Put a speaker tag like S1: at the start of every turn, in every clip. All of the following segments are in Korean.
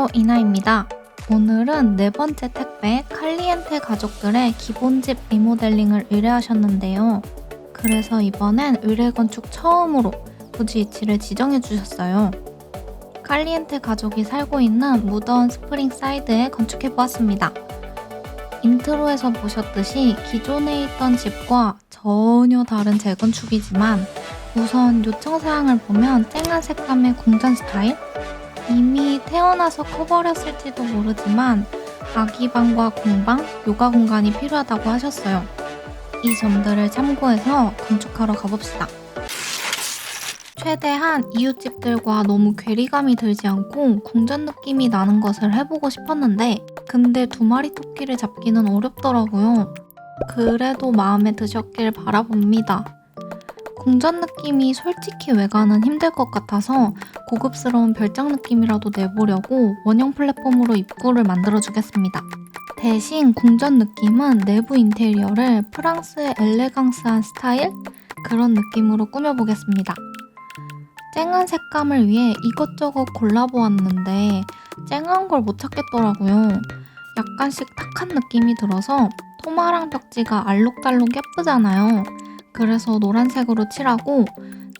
S1: 안녕하세요. 이나입니다. 오늘은 네 번째 택배 칼리엔테 가족들의 기본집 리모델링을 의뢰하셨는데요. 그래서 이번엔 의뢰 건축 처음으로 부지 위치를 지정해 주셨어요. 칼리엔테 가족이 살고 있는 무더운 스프링 사이드에 건축해 보았습니다. 인트로에서 보셨듯이 기존에 있던 집과 전혀 다른 재건축이지만 우선 요청 사항을 보면 쨍한 색감의 궁전 스타일? 이미 태어나서 커버렸을지도 모르지만 아기방과 공방, 요가 공간이 필요하다고 하셨어요. 이 점들을 참고해서 건축하러 가봅시다. 최대한 이웃집들과 너무 괴리감이 들지 않고 궁전 느낌이 나는 것을 해보고 싶었는데 근데 두 마리 토끼를 잡기는 어렵더라고요. 그래도 마음에 드셨길 바라봅니다. 궁전 느낌이 솔직히 외관은 힘들 것 같아서 고급스러운 별장 느낌이라도 내보려고 원형 플랫폼으로 입구를 만들어주겠습니다. 대신 궁전 느낌은 내부 인테리어를 프랑스의 엘레강스한 스타일? 그런 느낌으로 꾸며보겠습니다. 쨍한 색감을 위해 이것저것 골라보았는데 쨍한 걸 못 찾겠더라고요. 약간씩 탁한 느낌이 들어서 토마랑 벽지가 알록달록 예쁘잖아요. 그래서 노란색으로 칠하고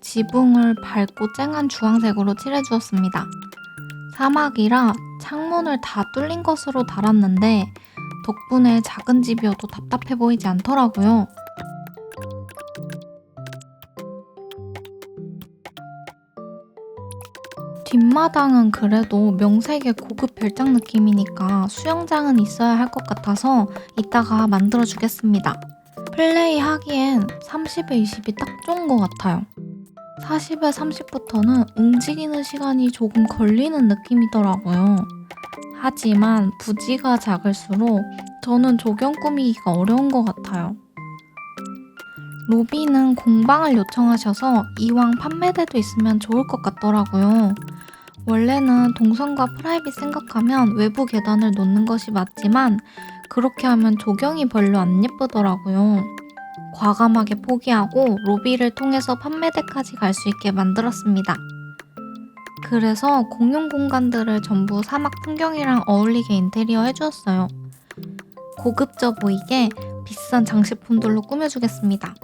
S1: 지붕을 밝고 쨍한 주황색으로 칠해주었습니다. 사막이라 창문을 다 뚫린 것으로 달았는데 덕분에 작은 집이어도 답답해 보이지 않더라고요. 뒷마당은 그래도 명색의 고급 별장 느낌이니까 수영장은 있어야 할 것 같아서 이따가 만들어 주겠습니다. 플레이 하기엔 30에 20이 딱 좋은 것 같아요. 40에 30부터는 움직이는 시간이 조금 걸리는 느낌이더라고요. 하지만 부지가 작을수록 저는 조경 꾸미기가 어려운 것 같아요. 로비는 공방을 요청하셔서 이왕 판매대도 있으면 좋을 것 같더라고요. 원래는 동선과 프라이빗 생각하면 외부 계단을 놓는 것이 맞지만 그렇게 하면 조경이 별로 안 예쁘더라고요. 과감하게 포기하고 로비를 통해서 판매대까지 갈 수 있게 만들었습니다. 그래서 공용 공간들을 전부 사막 풍경이랑 어울리게 인테리어 해주었어요. 고급져 보이게 비싼 장식품들로 꾸며주겠습니다.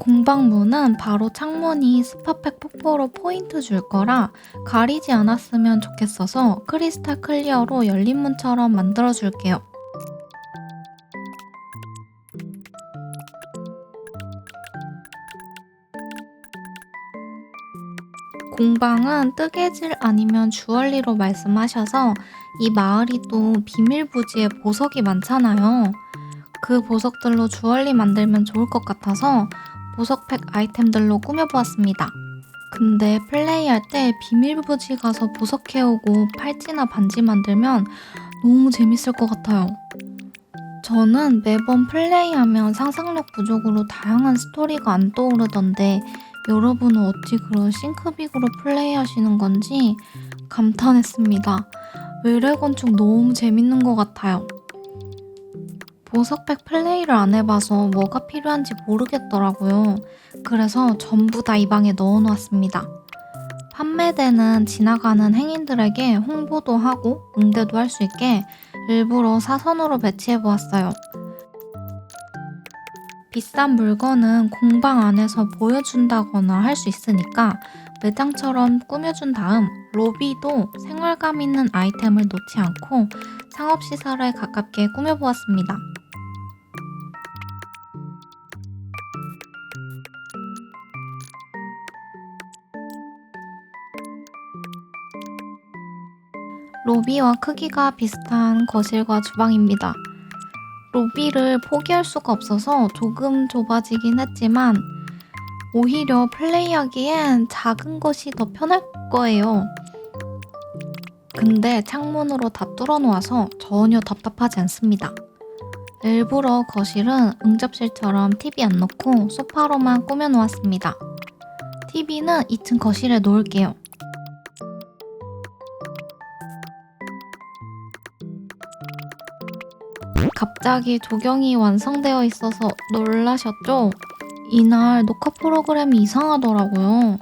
S1: 공방문은 바로 창문이 스파팩 폭포로 포인트 줄 거라 가리지 않았으면 좋겠어서 크리스탈 클리어로 열린 문처럼 만들어 줄게요. 공방은 뜨개질 아니면 주얼리로 말씀하셔서 이 마을이 또 비밀 부지에 보석이 많잖아요. 그 보석들로 주얼리 만들면 좋을 것 같아서 보석팩 아이템들로 꾸며보았습니다. 근데 플레이할 때 비밀부지 가서 보석 해오고 팔찌나 반지 만들면 너무 재밌을 것 같아요. 저는 매번 플레이하면 상상력 부족으로 다양한 스토리가 안 떠오르던데 여러분은 어찌 그런 싱크빅으로 플레이하시는 건지 감탄했습니다. 외래 건축 너무 재밌는 것 같아요. 보석팩 플레이를 안 해봐서 뭐가 필요한지 모르겠더라고요. 그래서 전부 다 이 방에 넣어놓았습니다. 판매되는 지나가는 행인들에게 홍보도 하고 응대도 할 수 있게 일부러 사선으로 배치해보았어요. 비싼 물건은 공방 안에서 보여준다거나 할 수 있으니까 매장처럼 꾸며준 다음 로비도 생활감 있는 아이템을 놓지 않고 상업시설에 가깝게 꾸며보았습니다. 로비와 크기가 비슷한 거실과 주방입니다. 로비를 포기할 수가 없어서 조금 좁아지긴 했지만 오히려 플레이하기엔 작은 것이 더 편할 거예요. 근데 창문으로 다 뚫어놓아서 전혀 답답하지 않습니다. 일부러 거실은 응접실처럼 TV 안 넣고 소파로만 꾸며놓았습니다. TV는 2층 거실에 놓을게요. 갑자기 조경이 완성되어 있어서 놀라셨죠? 이날 녹화 프로그램이 이상하더라고요.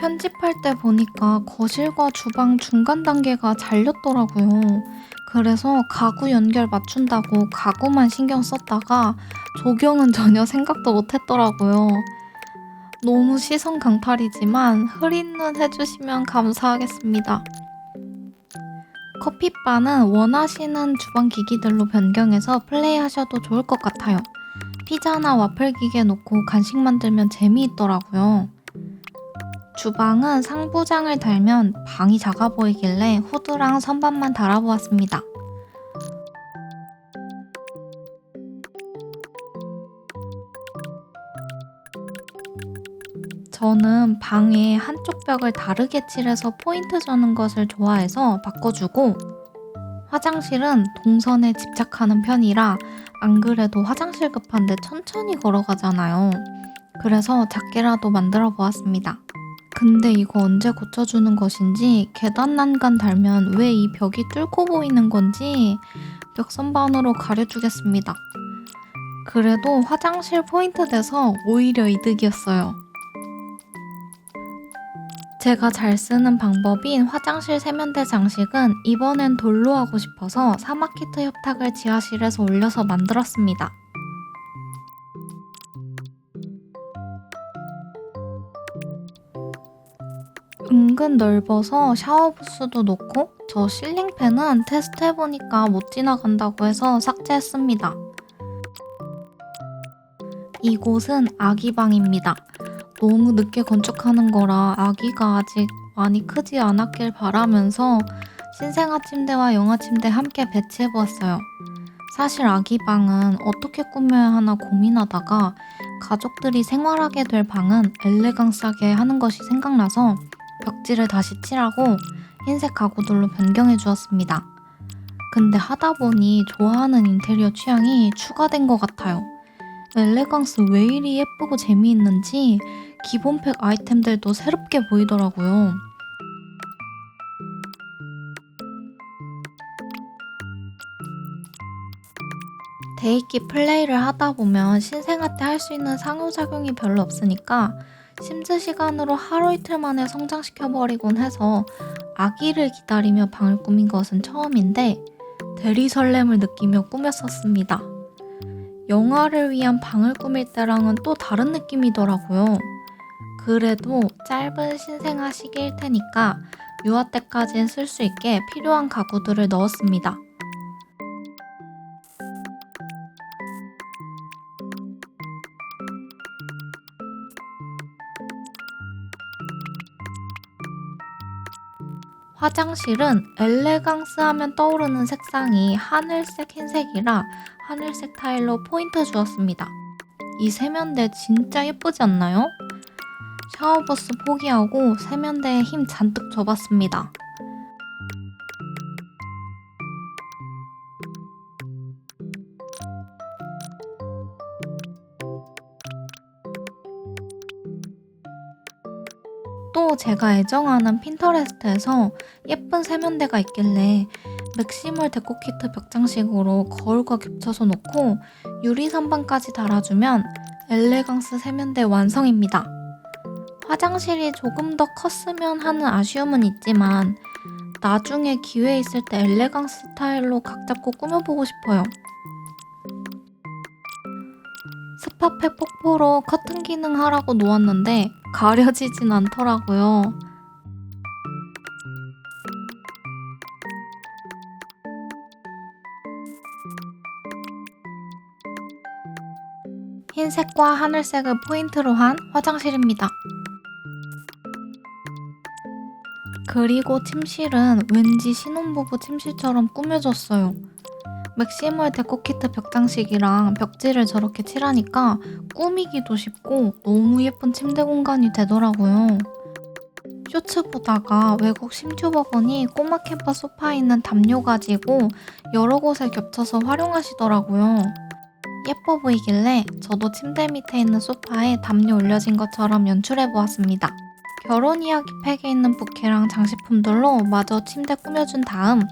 S1: 편집할 때 보니까 거실과 주방 중간 단계가 잘렸더라고요. 그래서 가구 연결 맞춘다고 가구만 신경 썼다가 조경은 전혀 생각도 못 했더라고요. 너무 시선 강탈이지만 흐린 눈 해주시면 감사하겠습니다. 커피바는 원하시는 주방 기기들로 변경해서 플레이하셔도 좋을 것 같아요. 피자나 와플 기계 놓고 간식 만들면 재미있더라고요. 주방은 상부장을 달면 방이 작아 보이길래 후드랑 선반만 달아보았습니다. 저는 방의 한쪽 벽을 다르게 칠해서 포인트 주는 것을 좋아해서 바꿔주고 화장실은 동선에 집착하는 편이라 안 그래도 화장실 급한데 천천히 걸어가잖아요. 그래서 작게라도 만들어 보았습니다. 근데 이거 언제 고쳐주는 것인지 계단 난간 달면 왜 이 벽이 뚫고 보이는 건지 벽 선반으로 가려주겠습니다. 그래도 화장실 포인트 돼서 오히려 이득이었어요. 제가 잘 쓰는 방법인 화장실 세면대 장식은 이번엔 돌로 하고 싶어서 사마키트 협탁을 지하실에서 올려서 만들었습니다. 은근 넓어서 샤워 부스도 놓고 저 실링팬은 테스트 해보니까 못 지나간다고 해서 삭제했습니다. 이곳은 아기 방입니다. 너무 늦게 건축하는 거라 아기가 아직 많이 크지 않았길 바라면서 신생아 침대와 영아 침대 함께 배치해 보았어요. 사실 아기 방은 어떻게 꾸며야 하나 고민하다가 가족들이 생활하게 될 방은 엘레강스하게 하는 것이 생각나서 벽지를 다시 칠하고 흰색 가구들로 변경해 주었습니다. 근데 하다 보니 좋아하는 인테리어 취향이 추가된 것 같아요. 엘레강스 왜 이리 예쁘고 재미있는지 기본팩 아이템들도 새롭게 보이더라고요. 데이키 플레이를 하다 보면 신생아 때 할 수 있는 상호작용이 별로 없으니까 심즈 시간으로 하루 이틀 만에 성장시켜버리곤 해서 아기를 기다리며 방을 꾸민 것은 처음인데 대리 설렘을 느끼며 꾸몄었습니다. 영화를 위한 방을 꾸밀 때랑은 또 다른 느낌이더라고요. 그래도 짧은 신생아 시기일 테니까 유아 때까지는 쓸 수 있게 필요한 가구들을 넣었습니다. 화장실은 엘레강스 하면 떠오르는 색상이 하늘색 흰색이라 하늘색 타일로 포인트 주었습니다. 이 세면대 진짜 예쁘지 않나요? 샤워부스 포기하고 세면대에 힘 잔뜩 줘봤습니다. 또 제가 애정하는 핀터레스트에서 예쁜 세면대가 있길래 맥시멀 데코키트 벽장식으로 거울과 겹쳐서 놓고 유리 선반까지 달아주면 엘레강스 세면대 완성입니다. 화장실이 조금 더 컸으면 하는 아쉬움은 있지만 나중에 기회 있을 때 엘레강스 스타일로 각 잡고 꾸며보고 싶어요. 스파팩 폭포로 커튼 기능 하라고 놓았는데 가려지진 않더라고요. 흰색과 하늘색을 포인트로 한 화장실입니다. 그리고 침실은 왠지 신혼부부 침실처럼 꾸며졌어요. 맥시멀 데코키트 벽장식이랑 벽지를 저렇게 칠하니까 꾸미기도 쉽고 너무 예쁜 침대 공간이 되더라고요. 쇼츠 보다가 외국 심튜버분이 꼬마 캠퍼 소파에 있는 담요 가지고 여러 곳에 겹쳐서 활용하시더라고요. 예뻐 보이길래 저도 침대 밑에 있는 소파에 담요 올려진 것처럼 연출해 보았습니다. 결혼 이야기 팩에 있는 부케랑 장식품들로 마저 침대 꾸며준 다음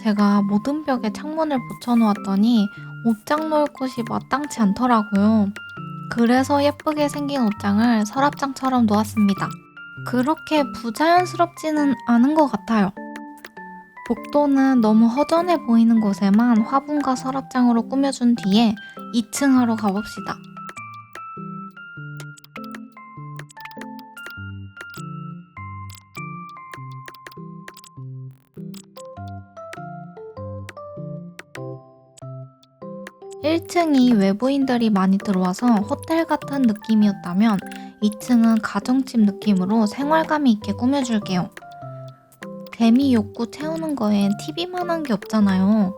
S1: 제가 모든 벽에 창문을 붙여놓았더니 옷장 놓을 곳이 마땅치 않더라고요. 그래서 예쁘게 생긴 옷장을 서랍장처럼 놓았습니다. 그렇게 부자연스럽지는 않은 것 같아요. 복도는 너무 허전해 보이는 곳에만 화분과 서랍장으로 꾸며준 뒤에 2층 하러 가봅시다. (1 층이) 외부인들이 많이 들어와서 호텔 같은 느낌이었다면 (2층은) 가정집 느낌으로 생활감이 있게 꾸며줄게요. 개미 욕구 채우는 거엔 TV만 한 게 없잖아요.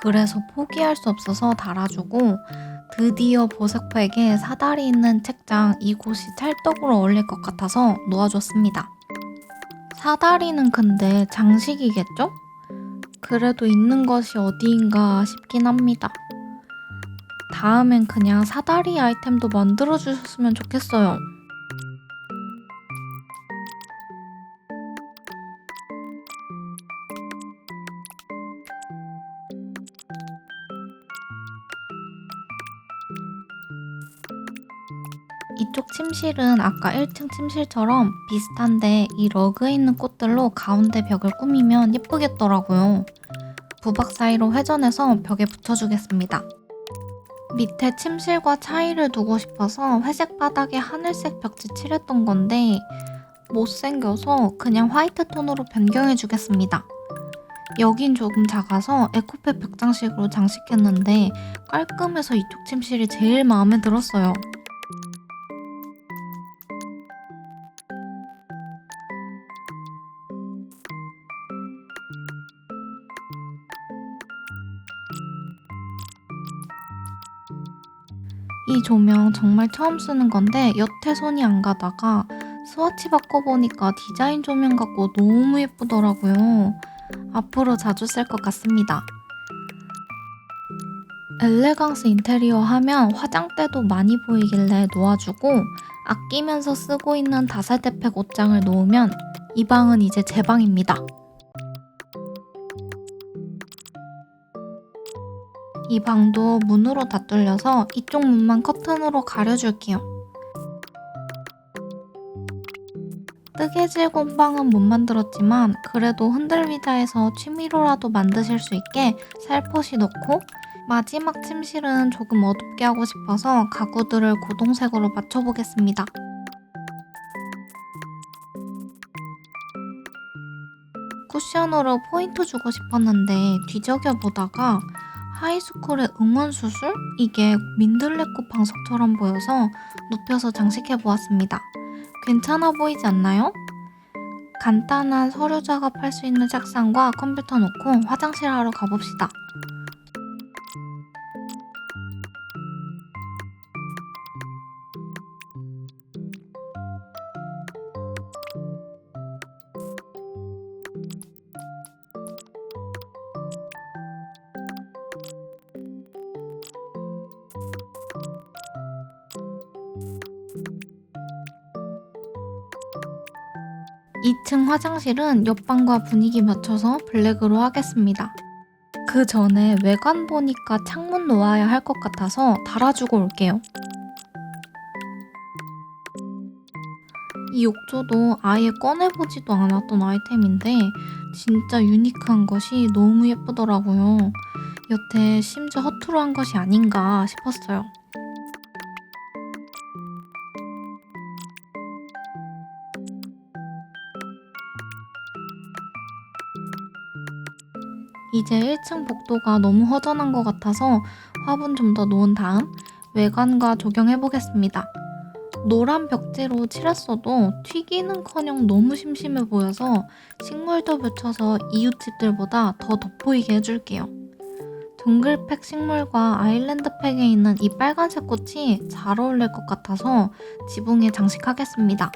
S1: 그래서 포기할 수 없어서 달아주고 드디어 보석팩에 사다리 있는 책장 이곳이 찰떡으로 어울릴 것 같아서 놓아줬습니다. 사다리는 근데 장식이겠죠? 그래도 있는 것이 어디인가 싶긴 합니다. 다음엔 그냥 사다리 아이템도 만들어 주셨으면 좋겠어요. 침실은 아까 1층 침실처럼 비슷한데 이 러그에 있는 꽃들로 가운데 벽을 꾸미면 예쁘겠더라고요. 부박 사이로 회전해서 벽에 붙여주겠습니다. 밑에 침실과 차이를 두고 싶어서 회색 바닥에 하늘색 벽지 칠했던 건데 못생겨서 그냥 화이트 톤으로 변경해 주겠습니다. 여긴 조금 작아서 에코백 벽장식으로 장식했는데 깔끔해서 이쪽 침실이 제일 마음에 들었어요. 이 조명 정말 처음 쓰는 건데 여태 손이 안 가다가 스와치 바꿔보니까 디자인 조명 같고 너무 예쁘더라고요. 앞으로 자주 쓸 것 같습니다. 엘레강스 인테리어 하면 화장대도 많이 보이길래 놓아주고 아끼면서 쓰고 있는 다세대팩 옷장을 놓으면 이 방은 이제 제 방입니다. 이 방도 문으로 다 뚫려서 이쪽 문만 커튼으로 가려줄게요. 뜨개질 곰방은 못 만들었지만 그래도 흔들리다 해서 취미로라도 만드실 수 있게 살포시 넣고 마지막 침실은 조금 어둡게 하고 싶어서 가구들을 고동색으로 맞춰보겠습니다. 쿠션으로 포인트 주고 싶었는데 뒤적여 보다가 하이스쿨의 응원수술? 이게 민들레 꽃 방석처럼 보여서 눕혀서 장식해 보았습니다. 괜찮아 보이지 않나요? 간단한 서류 작업할 수 있는 책상과 컴퓨터 놓고 화장실 하러 가봅시다. (2층) 화장실은 옆방과 분위기 맞춰서 블랙으로 하겠습니다. 그 전에 외관 보니까 창문 놓아야 할 것 같아서 달아주고 올게요. 이 욕조도 아예 꺼내보지도 않았던 아이템인데 진짜 유니크한 것이 너무 예쁘더라고요. 여태 심지어 허투루 한 것이 아닌가 싶었어요. 이제 1층 복도가 너무 허전한 것 같아서 화분 좀 더 놓은 다음 외관과 조경해 보겠습니다. 노란 벽지로 칠했어도 튀기는커녕 너무 심심해 보여서 식물도 붙여서 이웃집들보다 더 돋보이게 해줄게요. 동글팩 식물과 아일랜드 팩에 있는 이 빨간색 꽃이 잘 어울릴 것 같아서 지붕에 장식하겠습니다.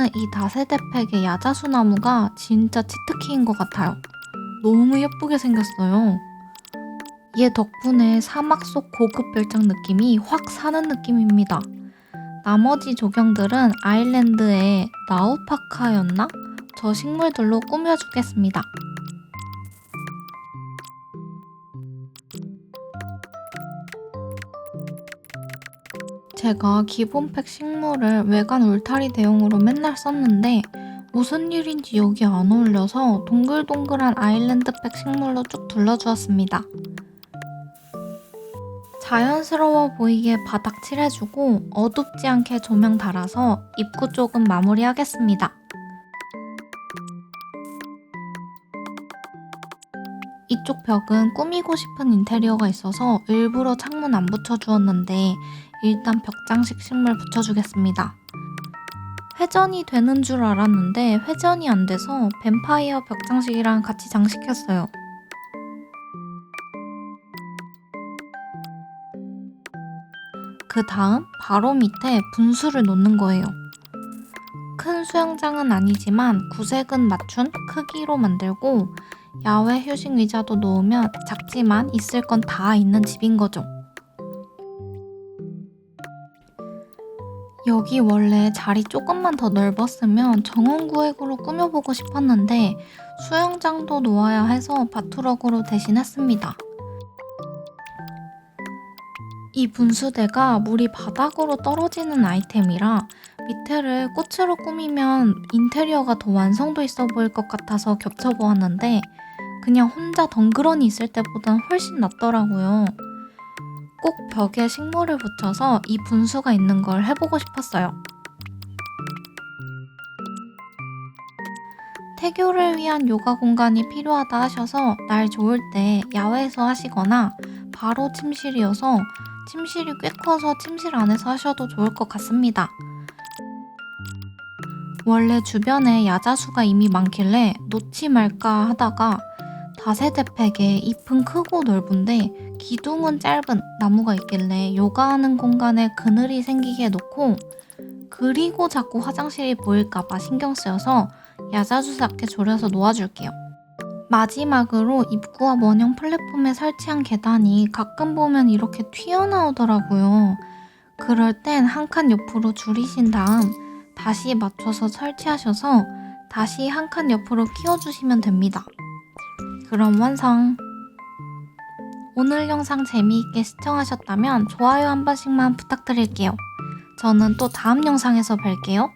S1: 있는 이 다세대팩의 야자수 나무가 진짜 치트키인 것 같아요. 너무 예쁘게 생겼어요. 얘 덕분에 사막 속 고급 별장 느낌이 확 사는 느낌입니다. 나머지 조경들은 아일랜드의 나우파카였나? 저 식물들로 꾸며주겠습니다. 제가 기본팩 식물을 외관 울타리 대용으로 맨날 썼는데 무슨 일인지 여기 안 어울려서 동글동글한 아일랜드팩 식물로 쭉 둘러주었습니다. 자연스러워 보이게 바닥 칠해주고 어둡지 않게 조명 달아서 입구 쪽은 마무리하겠습니다. 이쪽 벽은 꾸미고 싶은 인테리어가 있어서 일부러 창문 안 붙여주었는데 일단 벽장식 식물 붙여주겠습니다. 회전이 되는 줄 알았는데 회전이 안 돼서 뱀파이어 벽장식이랑 같이 장식했어요. 그 다음 바로 밑에 분수를 놓는 거예요. 큰 수영장은 아니지만 구색은 맞춘 크기로 만들고 야외 휴식 의자도 놓으면 작지만 있을 건 다 있는 집인 거죠. 여기 원래 자리 조금만 더 넓었으면 정원구획으로 꾸며보고 싶었는데 수영장도 놓아야 해서 바투럭으로 대신했습니다. 이 분수대가 물이 바닥으로 떨어지는 아이템이라 밑에를 꽃으로 꾸미면 인테리어가 더 완성도 있어 보일 것 같아서 겹쳐보았는데 그냥 혼자 덩그러니 있을 때보단 훨씬 낫더라고요. 꼭 벽에 식물을 붙여서 이 분수가 있는 걸 해보고 싶었어요. 태교를 위한 요가 공간이 필요하다 하셔서 날 좋을 때 야외에서 하시거나 바로 침실이어서 침실이 꽤 커서 침실 안에서 하셔도 좋을 것 같습니다. 원래 주변에 야자수가 이미 많길래 놓지 말까 하다가 다세대팩에 잎은 크고 넓은데 기둥은 짧은 나무가 있길래 요가하는 공간에 그늘이 생기게 놓고 그리고 자꾸 화장실이 보일까봐 신경 쓰여서 야자수답게 조려서 놓아줄게요. 마지막으로 입구와 원형 플랫폼에 설치한 계단이 가끔 보면 이렇게 튀어나오더라고요. 그럴 땐 한 칸 옆으로 줄이신 다음 다시 맞춰서 설치하셔서 다시 한 칸 옆으로 끼워주시면 됩니다. 그럼 완성! 오늘 영상 재미있게 시청하셨다면 좋아요 한 번씩만 부탁드릴게요. 저는 또 다음 영상에서 뵐게요.